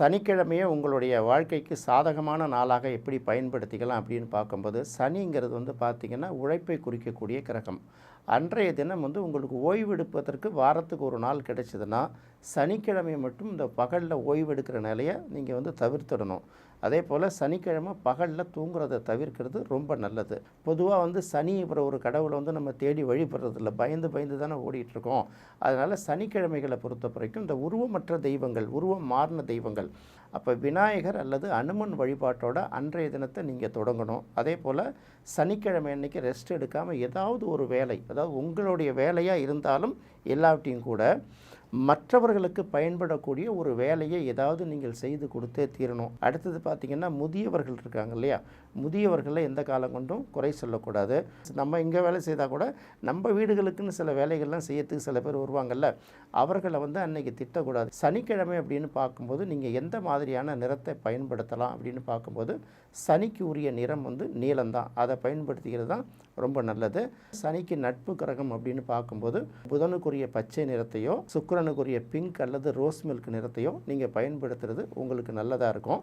சனிக்கிழமையை உங்களுடைய வாழ்க்கைக்கு சாதகமான நாளாக எப்படி பயன்படுத்திக்கலாம் அப்படின்னு பார்க்கும்போது சனிங்கிறது வந்து பார்த்திங்கன்னா உழைப்பை குறிக்கக்கூடிய கிரகம். அன்றைய தினம் வந்து உங்களுக்கு ஓய்வெடுப்பதற்கு வாரத்துக்கு ஒரு நாள் கிடைச்சதுன்னா சனிக்கிழமை மட்டும் இந்த பகலில் ஓய்வெடுக்கிற நிலையை நீங்கள் வந்து தவிர்த்திடணும். அதே போல் சனிக்கிழமை பகலில் தூங்குறதை தவிர்க்கிறது ரொம்ப நல்லது. பொதுவாக வந்து சனி இப்போ ஒரு கடவுளை வந்து நம்ம தேடி வழிபடுறதில்ல. பயந்து பயந்து தானே ஓடிட்டுருக்கோம் அதனால் சனிக்கிழமைகளை பொறுத்த வரைக்கும் இந்த உருவமற்ற தெய்வங்கள் உருவம் மாறின தெய்வங்கள் அப்போ விநாயகர் அல்லது அனுமன் வழிபாட்டோட அன்றைய தினத்தை நீங்கள் தொடங்கணும். அதே போல் சனிக்கிழமை அன்னைக்கு ரெஸ்ட் எடுக்காமல் ஏதாவது ஒரு வேலை அதாவது உங்களுடைய வேலையாக இருந்தாலும் எல்லாவற்றையும் கூட மற்றவர்களுக்கு பயன்படக்கூடிய ஒரு வேலையை ஏதாவது நீங்கள் செய்து கொடுத்தே தீரணும். அடுத்தது பார்த்திங்கன்னா முதியவர்கள் இருக்காங்க இல்லையா? முதியவர்களை எந்த காலம் கொண்டும் குறை சொல்லக்கூடாது. நம்ம இங்கே வேலை செய்தால் கூட நம்ம வீடுகளுக்குன்னு சில வேலைகள்லாம் செய்யறதுக்கு சில பேர் வருவாங்கல்ல அவர்களை வந்து அன்னைக்கு திட்டக்கூடாது. சனிக்கிழமை அப்படின்னு பார்க்கும்போது நீங்கள் எந்த மாதிரியான நிறத்தை பயன்படுத்தலாம் அப்படின்னு பார்க்கும்போது சனிக்கு உரிய நிறம் வந்து நீளம்தான் அதை பயன்படுத்திக்கிறது தான் ரொம்ப நல்லது. சனிக்கு நட்பு கிரகம் அப்படின்னு பார்க்கும்போது புதனுக்குரிய பச்சை நிறத்தையோ சுக்கிரனுக்குரிய பிங்க் அல்லது ரோஸ் மில்க் நிறத்தையும் நீங்கள் பயன்படுத்துறது உங்களுக்கு நல்லதாக இருக்கும்.